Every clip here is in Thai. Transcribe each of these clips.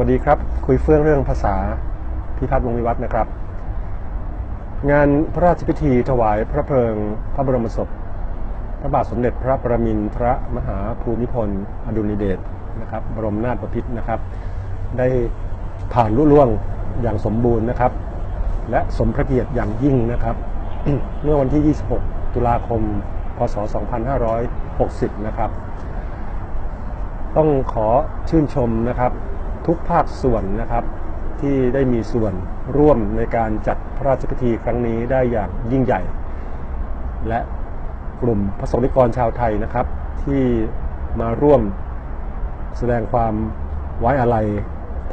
วัสดีครับ คุยเฟื่องเรื่องภาษาพิพัฒน์วงวิวัฒน์นะครับ งานพระราชพิธีถวายพระเพลิง พระบรมศพ พระบาทสมเด็จพระประมินทรมหาภูมิพล อดุลยเดชนะครับ บรมนาถบพิตรนะครับ ได้ผ่านลุล่วงอย่างสมบูรณ์นะครับ และสมพระเกียรติอย่างยิ่งนะครับ เมื่อวันที่ 26 ตุลาคม พศ 2560 นะครับ ต้องขอชื่นชมนะครับ ทุกภาคส่วนนะครับ ที่ได้มีส่วนร่วมในการจัดพระราชพิธีครั้งนี้ได้อย่างยิ่งใหญ่ และกลุ่มพระสงฆ์นิกรชาวไทยนะครับ ที่มาร่วมแสดงความไว้อาลัย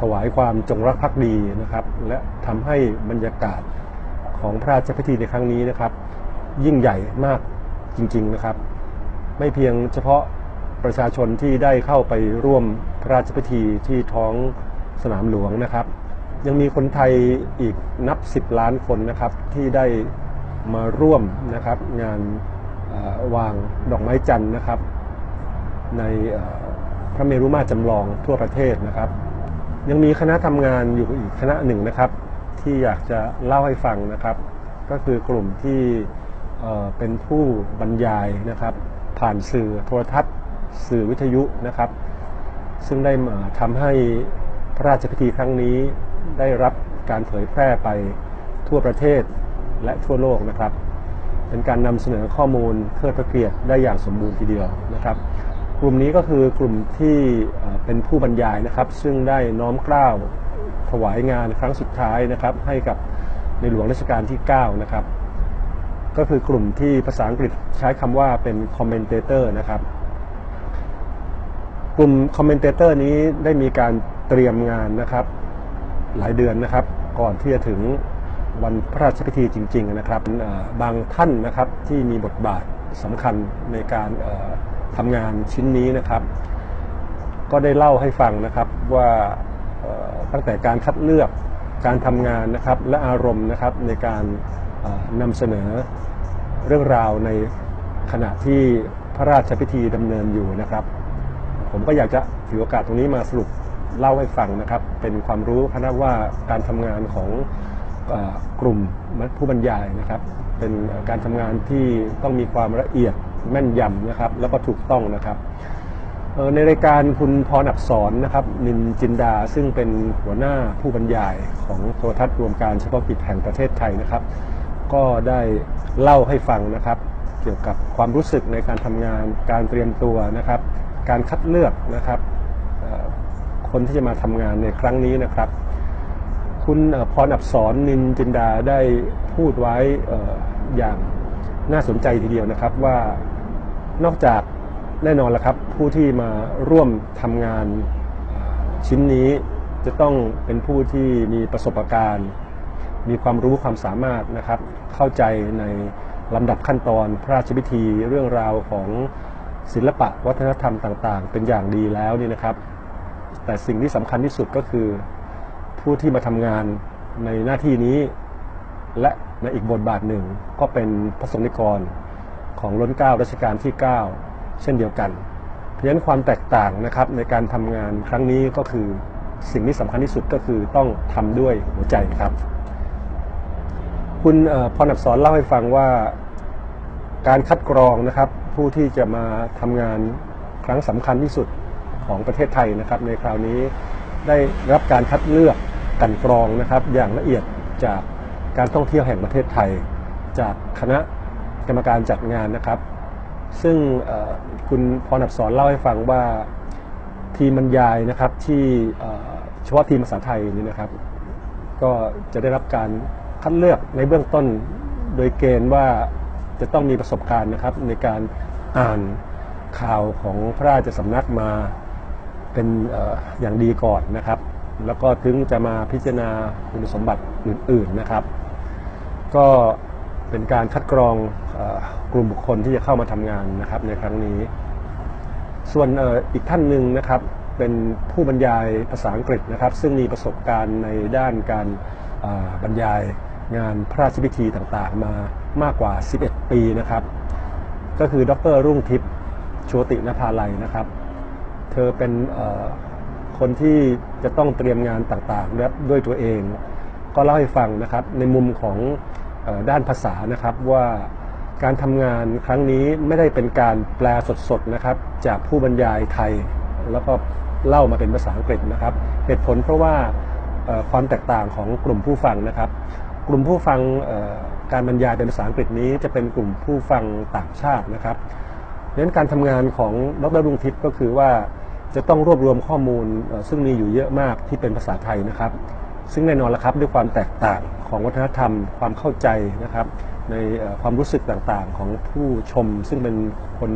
ถวายความจงรักภักดีนะครับ และทำให้บรรยากาศของพระราชพิธีในครั้งนี้นะครับ ยิ่งใหญ่มากจริง ๆนะครับ ไม่เพียงเฉพาะประชาชนที่ได้เข้าไปร่วม พระราชพิธีที่ท้องสนามหลวงนะครับ ยังมีคนไทยอีกนับ 10 ล้านคนนะครับที่ได้มาร่วมนะครับงานวางดอกไม้จันทร์นะครับ ในพระเมรุมาตรจำลองทั่วประเทศนะครับ ยังมีคณะทำงานอยู่อีกคณะหนึ่งนะครับ ที่อยากจะเล่าให้ฟังนะครับ ก็คือกลุ่มที่เเป็นผู้บรรยายนะครับ ผ่านสื่อโทรทัศน์ สื่อวิทยุนะครับ ซึ่งได้มาทำให้พระราชพิธีครั้งนี้ได้รับการเผยแพร่ไปทั่วประเทศและทั่วโลกนะครับ เป็นการนำเสนอข้อมูลเทิดพระเกียรติได้อย่างสมบูรณ์ทีเดียวนะครับ กลุ่มนี้ก็คือกลุ่มที่เป็นผู้บรรยายนะครับ ซึ่งได้น้อมเกล้าวถวายงานครั้งสุดท้ายนะครับ ให้กับในหลวงรัชกาลที่ 9 นะครับ ก็คือกลุ่มที่ภาษาอังกฤษใช้คำว่าเป็น commentator นะครับ กลุ่มคอมเมนเตอร์นี้ได้มีการเตรียมงานนะครับ หลายเดือนนะครับ ก่อนที่จะถึงวันพระราชพิธีจริง ๆ นะครับบางท่านนะครับที่มีบทบาทสำคัญในการทำงานชิ้นนี้นะครับ ก็ได้เล่าให้ฟังนะครับว่าตั้งแต่การคัดเลือกการทำงานนะครับและอารมณ์นะครับในการนำเสนอเรื่องราวในขณะที่พระราชพิธีดำเนินอยู่นะครับ ผมก็อยากจะถือโอกาสตรงนี้มาสรุปเล่าให้ฟังนะครับ เป็นความรู้คณะว่าการทำงานของอกลุ่มผู้บรรยายนะครับ เป็นการทำงานที่ต้องมีความละเอียดแม่นยำนะครับ แล้วก็ถูกต้องนะครับในรายการคุณพรอักษรนะครับนินจินดาซึ่งเป็นหัวหน้าผู้บรรยายของโทรทัศน์รวมการเฉพาะกิจแห่งประเทศไทยนะครับ ก็ได้เล่าให้ฟังนะครับ เกี่ยวกับความรู้สึกในการทำงานการเตรียมตัวนะครับ การคัดเลือกนะครับคนที่จะมาทำงานในครั้งนี้นะครับ คุณพรอับสรนินจินดาได้พูดไว้อย่างน่าสนใจทีเดียวนะครับว่านอกจากแน่นอนละครับ ผู้ที่มาร่วมทำงานชิ้นนี้จะต้องเป็นผู้ที่มีประสบการณ์ มีความรู้ความสามารถนะครับ เข้าใจในลำดับขั้นตอนพระราชพิธีเรื่องราวของ ศิลปะวัฒนธรรมต่างๆ เป็นอย่างดีแล้วนี่นะครับ แต่สิ่งที่สำคัญที่สุดก็คือ ผู้ที่มาทำงานในหน้าที่นี้ และในอีกบทบาทหนึ่งก็เป็นพระสงฆ์นิกรของล้นเก้ารัชกาลที่ 9 เช่นเดียวกัน เพราะฉะนั้นความแตกต่างนะครับในการทำงานครั้งนี้ก็คือสิ่งที่สำคัญที่สุดก็คือต้องทำด้วยหัวใจครับ คุณเอ่อพรอักษรเล่าให้ฟังว่าการคัดกรองนะครับ ผู้ที่จะมาทำงานครั้งสำคัญที่สุดของประเทศไทยนะครับ ในคราวนี้ได้รับการคัดเลือกกันกรองนะครับ อย่างละเอียดจากการท่องเที่ยวแห่งประเทศไทย จากคณะกรรมการจัดงานนะครับ ซึ่งคุณพรอักษรเล่าให้ฟังว่าทีมบรรยายนะครับที่เฉพาะทีมภาษาไทยนี่นะครับ ก็จะได้รับการคัดเลือกในเบื้องต้นโดยเกณฑ์ว่า จะต้องมีประสบการณ์นะครับในการอ่านข่าวของพระราชสำนักมาเป็นออย่างดีก่อนนะครับ แล้วก็ถึงจะมาพิจารณาคุณสมบัติอื่น ๆนะครับ ก็เป็นการคัดกรองอกลุ่มบุคคลที่จะเข้ามาทำงานนะครับในครั้งนี้ ส่วนอ,อีกท่านหนึ่งนะครับเป็นผู้บรรยายภาษาอังกฤษนะครับ ซึ่งมีประสบการณ์ในด้านการบรรยาย งานพระราชพิธีต่างๆ มามากกว่า 11 ปีนะครับ ก็คือดรรุ่งทิพย์โชตินภาลัยนะครับ เธอเป็นคนที่จะต้องเตรียมงานต่างๆและด้วยตัวเอง ก็เล่าให้ฟังนะครับในมุมของด้านภาษานะครับว่าการทำงานครั้งนี้ไม่ได้เป็นการแปลสดๆนะครับจากผู้บรรยายไทย แล้วก็เล่ามาเป็นภาษาอังกฤษนะครับ เหตุผลเพราะว่าความแตกต่างของกลุ่มผู้ฟังนะครับ กลุ่มผู้ฟังการบรรยายเป็นภาษาอังกฤษนี้จะเป็นกลุ่มผู้ฟังต่างชาตินะครับดังนั้นการทำงานของดรลุงทิพย์ก็คือว่าจะต้องรวบรวมข้อมูลซึ่งมีอยู่เยอะมากที่เป็นภาษาไทยนะครับ ซึ่งแน่นอนละครับด้วยความแตกต่างของวัฒนธรรม ความเข้าใจนะครับ ในความรู้สึกต่างๆของผู้ชม ซึ่งเป็นคน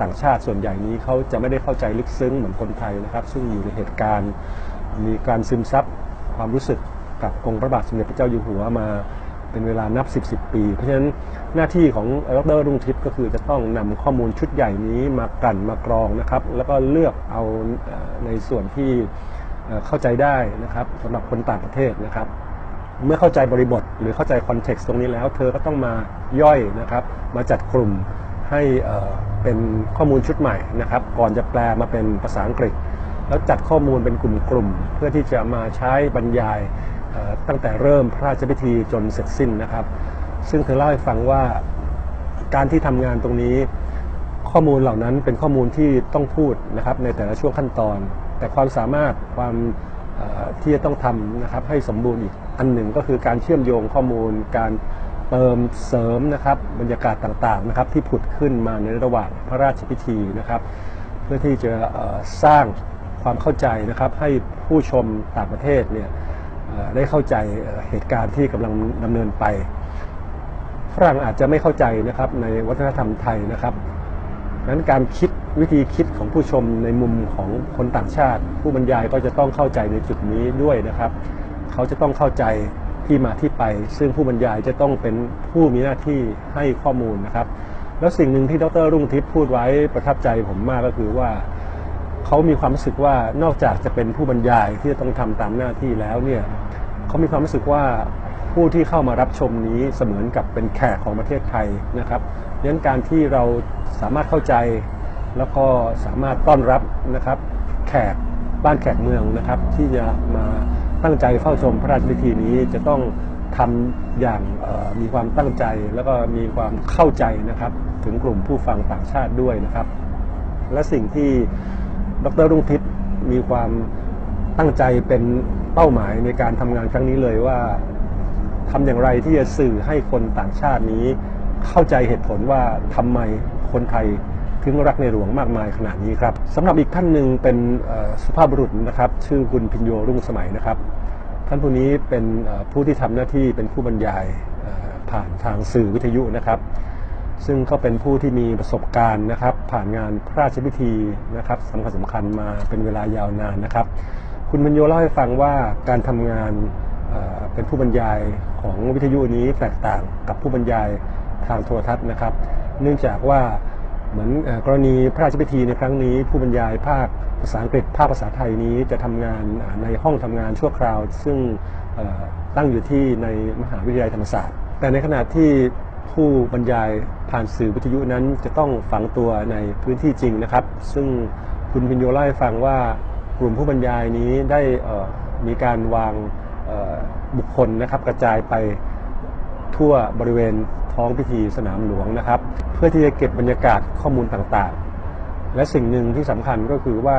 ต่างชาติส่วนใหญ่นี้เขาจะไม่ได้เข้าใจลึกซึ้งเหมือนคนไทยนะครับ ซึ่งอยู่ในเหตุการณ์มีการซึมซับความรู้สึก กับองค์พระบาทสมเด็จพระเจ้าอยู่หัวมาเป็นเวลานับ 10 10ปี เพราะฉะนั้นหน้าที่ของดรรุ่งทิพย์ก็คือจะต้องนำข้อมูลชุดใหญ่นี้มากลั่นมากรองนะครับ แล้วก็เลือกเอาในส่วนที่เข้าใจได้นะครับสำหรับคนต่างประเทศนะครับ เมื่อเข้าใจบริบทหรือเข้าใจคอนเท็กซ์ตรงนี้แล้ว เธอก็ต้องมาย่อยนะครับ มาจัดกลุ่มให้เป็นข้อมูลชุดใหม่นะครับ ก่อนจะแปลมาเป็นภาษาอังกฤษ แล้วจัดข้อมูลเป็นกลุ่มๆเพื่อที่จะมาใช้บรรยาย ตั้งแต่เริ่มพระราชพิธีจนเสร็จสิ้นนะครับ ซึ่งเธอเล่าให้ฟังว่าการที่ทำงานตรงนี้ ข้อมูลเหล่านั้นเป็นข้อมูลที่ต้องพูดนะครับในแต่ละช่วงขั้นตอน แต่ความสามารถความที่จะต้องทำนะครับให้สมบูรณ์อีกอันหนึ่งก็คือการเชื่อมโยงข้อมูล การเติมเสริมนะครับบรรยากาศต่างๆนะครับที่ผุดขึ้นมาในระหว่างพระราชพิธีนะครับ เพื่อที่จะสร้างความเข้าใจนะครับให้ผู้ชมต่างประเทศเนี่ย ได้เข้าใจเหตุการณ์ที่กำลังดำเนินไป ฝรั่งอาจจะไม่เข้าใจนะครับในวัฒนธรรมไทยนะครับนั้นการคิดวิธีคิดของผู้ชมในมุมของคนต่างชาติ ผู้บรรยายก็จะต้องเข้าใจในจุดนี้ด้วยนะครับ เขาจะต้องเข้าใจที่มาที่ไป ซึ่งผู้บรรยายจะต้องเป็นผู้มีหน้าที่ให้ข้อมูลนะครับ แล้วสิ่งหนึ่งที่ดรรุ่งทิพย์พูดไว้ประทับใจผมมากก็คือว่า เขามีความรู้สึกว่านอกจากจะเป็นผู้บรรยายที่จะต้องทำตามหน้าที่แล้วเนี่ยเขามีความรู้สึกว่าผู้ที่เข้ามารับชมนี้เสมือนกับเป็นแขกของประเทศไทยนะครับดังนั้นการที่เราสามารถเข้าใจแล้วก็สามารถต้อนรับนะครับแขกบ้านแขกเมืองนะครับ ที่จะมาตั้งใจเฝ้าชมพระราชพิธีนี้จะต้องทำอย่างมีความตั้งใจแล้วก็มีความเข้าใจนะครับ ถึงกลุ่มผู้ฟังต่างชาติด้วยนะครับ และสิ่งที่ ดรรุ่งทิพย์มีความตั้งใจเป็นเป้าหมายในการทำงานครั้งนี้เลยว่าทำอย่างไรที่จะสื่อให้คนต่างชาตินี้ เข้าใจเหตุผลว่าทำไมคนไทยถึงรักในหลวงมากมายขนาดนี้ครับสำหรับอีกท่านหนึ่งเป็นสุภาพบุรุษนะครับ ชื่อคุณพิญโยรุ่งสมัยนะครับ ท่านผู้นี้เป็นผู้ที่ทำหน้าที่เป็นผู้บรรยายผ่านทางสื่อวิทยุนะครับ ซึ่งก็เป็นผู้ที่มีประสบการณ์นะครับ ผ่านงานพระราชพิธีนะครับสำคัญสำคัญมาเป็นเวลายาวนานนะครับ คุณบรรโยเล่าให้ฟังว่าการทำงานเป็นผู้บรรยายของวิทยุนี้แตกต่างกับผู้บรรยายทางโทรทัศน์นะครับ เนื่องจากว่าเหมือนกรณีพระราชพิธีในครั้งนี้ ผู้บรรยายภาคภาษาอังกฤษภาคภาษาไทยนี้จะทำงานในห้องทำงานชั่วคราว ซึ่งตั้งอยู่ที่ในมหาวิทยาลัยธรรมศาสตร์ แต่ในขณะที่ ผู้บรรยายผ่านสื่อวิทยุนั้นจะต้องฝังตัวในพื้นที่จริงนะครับ ซึ่งคุณพิญโยเล่าให้ฟังว่ากลุ่มผู้บรรยายนี้ได้มีการวางบุคคลนะครับกระจายไปทั่วบริเวณท้องพิธีสนามหลวงนะครับ เพื่อที่จะเก็บบรรยากาศข้อมูลต่างๆ และสิ่งหนึ่งที่สำคัญก็คือว่า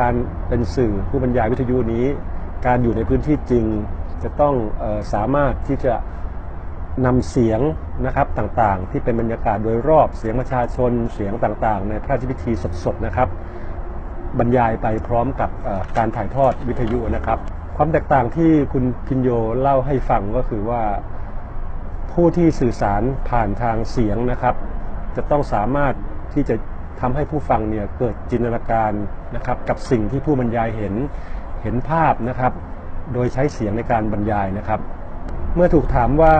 การเป็นสื่อผู้บรรยายวิทยุนี้ การอยู่ในพื้นที่จริง จะต้องออสามารถที่จะ นำเสียงนะครับต่างๆ ที่เป็นบรรยากาศโดยรอบเสียงประชาชนเสียงต่างๆ ในพระราชพิธีสดๆนะครับ บรรยายไปพร้อมกับการถ่ายทอดวิทยุนะครับ ความแตกต่างที่คุณพินโยเล่าให้ฟังก็คือว่า ผู้ที่สื่อสารผ่านทางเสียงนะครับ จะต้องสามารถที่จะทำให้ผู้ฟังเนี่ยเกิดจินตนาการนะครับ กับสิ่งที่ผู้บรรยายเห็นเห็นภาพนะครับ โดยใช้เสียงในการบรรยายนะครับ เมื่อถูกถามว่า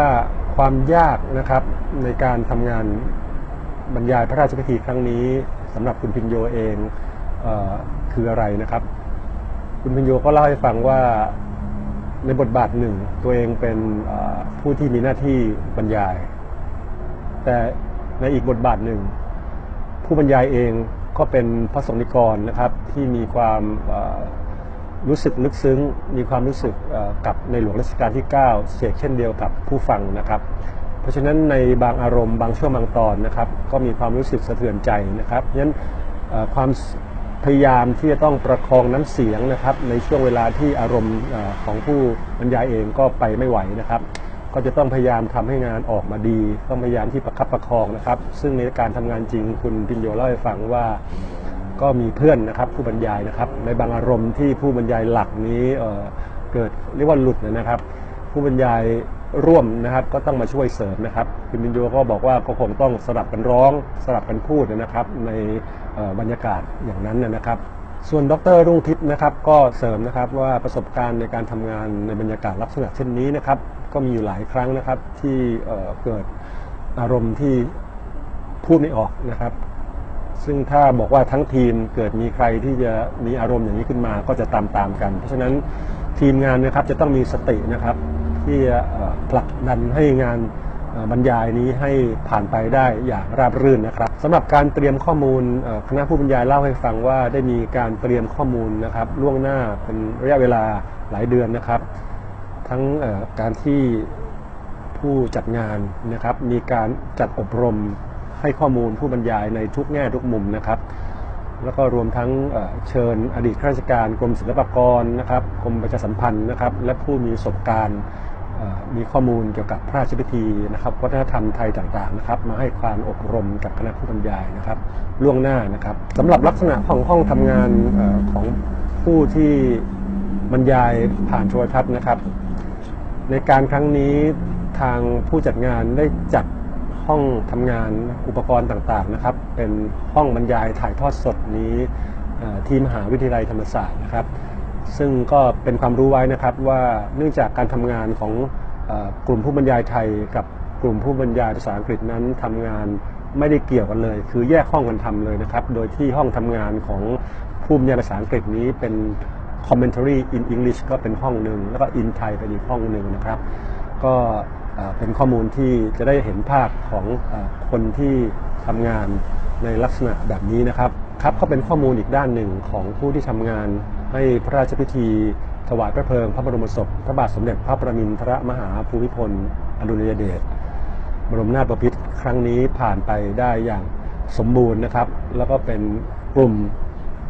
ความยากนะครับในการทำงานบรรยายพระราชพิธีครั้งนี้สำหรับคุณพินโยเองเออคืออะไรนะครับ คุณพินโยก็เล่าให้ฟังว่าในบทบาทหนึ่งตัวเองเป็นผู้ที่มีหน้าที่บรรยาย แต่ในอีกบทบาทหนึ่ง ผู้บรรยายเองก็เป็นพระสงฆ์นิกรนะครับที่มีความ รู้สึกลึกซึ้ง มีความรู้สึกกับในหลวงรัชกาลที่ 9 เสียเช่นเดียวกับผู้ฟังนะครับ เพราะฉะนั้นในบางอารมณ์บางช่วงบางตอนนะครับ ก็มีความรู้สึกสะเทือนใจนะครับฉะนั้นความพยายามที่จะต้องประคองน้ำเสียงนะครับ ในช่วงเวลาที่อารมณ์ของผู้บรรยายเองก็ไปไม่ไหวนะครับ ก็จะต้องพยายามทำให้งานออกมาดี ต้องพยายามที่ประคับประคองนะครับ ซึ่งในการทำงานจริงคุณพินโยเล่าให้ฟังว่า ก็มีเพื่อนนะครับผู้บรรยายนะครับ ในบางอารมณ์ที่ผู้บรรยายหลักนี้เอ่อเกิดเรียกว่าหลุดนะครับ ผู้บรรยายร่วมนะครับก็ต้องมาช่วยเสริมนะครับคุณบินโยก็บอกว่าก็คงต้องสลับกันร้องสลับกันพูดนะครับ ในบรรยากาศอย่างนั้นนะครับ ส่วนดรรุ่งทิพย์นะครับ ก็เสริมนะครับว่าประสบการณ์ในการทำงานในบรรยากาศลักษณะเช่นนี้นะครับ ก็มีอยู่หลายครั้งนะครับที่เเกิดอารมณ์ที่พูดไม่ออกนะครับ ซึ่งถ้าบอกว่าทั้งทีมเกิดมีใครที่จะมีอารมณ์อย่างนี้ขึ้นมาก็จะตามตามกัน เพราะฉะนั้นทีมงานนะครับจะต้องมีสตินะครับ ที่จะผลักดันให้งานบรรยายนี้ให้ผ่านไปได้อย่างราบรื่นนะครับสำหรับการเตรียมข้อมูลคณะผู้บรรยายเล่าให้ฟังว่าได้มีการเตรียมข้อมูลนะครับ ล่วงหน้าเป็นระยะเวลาหลายเดือนนะครับ ทั้งการที่ผู้จัดงานนะครับ มีการจัดอบรม ให้ข้อมูลผู้บรรยายในทุกแง่ทุกมุมนะครับ แล้วก็รวมทั้งเชิญอดีตข้าราชการกรมศิลปากรนะครับกรมประชาสัมพันธ์นะครับ และผู้มีประสบการณ์มีข้อมูลเกี่ยวกับพระราชพิธีนะครับ วัฒนธรรมไทยต่างๆนะครับ มาให้ความอบรมกับคณะผู้บรรยายนะครับ ล่วงหน้านะครับสำหรับลักษณะของห้องทำงานอของผู้ที่บรรยายผ่านโทรทัศน์นะครับ ในการครั้งนี้ทางผู้จัดงานได้จัด ห้องทำงานอุปกรณ์ต่างๆนะครับ เป็นห้องบรรยายถ่ายทอดสดนี้ที่มหาวิทยาลัยธรรมศาสตร์นะครับ ซึ่งก็เป็นความรู้ไว้นะครับว่าเนื่องจากการทำงานของอกลุ่มผู้บรรยายไทยกับกลุ่มผู้บรรยายภาษาอังกฤษนั้นทำงานไม่ได้เกี่ยวกันเลย คือแยกห้องกันทำเลยนะครับ โดยที่ห้องทำงานของผู้บรรยายภาษาอังกฤษนี้เป็น commentary in English ก็เป็นห้องหนึ่งแล้วก็ in Thai เป็นอีกห้องหนึ่งนะครับ ก็ เป็นข้อมูลที่จะได้เห็นภาพของอคนที่ทำงานในลักษณะแบบนี้นะครับครับก็เป็นข้อมูลอีกด้านหนึ่งของผู้ที่ทำงานให้พระราชพิธี ถวายพระเพลิงพระบรมศพพระบาทสมเด็จพระประมินทรมหาภูมิพล อดุลยเดชบรมนาถบพิตรครั้งนี้ผ่านไปได้อย่างสมบูรณ์นะครับ แล้วก็เป็นกลุ่ม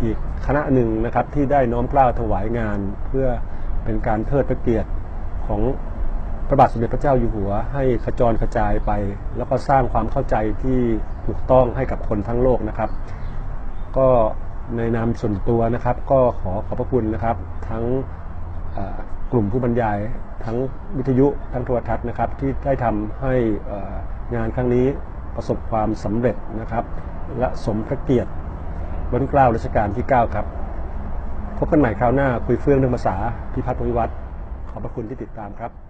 อีกคณะหนึ่งนะครับที่ได้น้อมเกล้าถวายงาน เพื่อเป็นการเทิดพระเกียรติของ พระบาทสมเด็จพระเจ้าอยู่หัว ให้ขจรกระจายไป แล้วก็สร้างความเข้าใจที่ถูกต้องให้กับคนทั้งโลกนะครับ ก็ในนามส่วนตัวนะครับ ก็ขอขอบพระคุณนะครับ ทั้งกลุ่มผู้บรรยาย ทั้งวิทยุทั้งโทรทัศน์นะครับ ที่ได้ทำให้งานครั้งนี้ประสบความสำเร็จนะครับ และสมพระเกียรติล้นเกล้ารัชกาลที่ 9 ครับ พบกันใหม่คราวหน้าคุยเฟื่องเรื่องภาษาพิพัฒน์วิวัฒน์ขอบพระคุณที่ติดตามครับ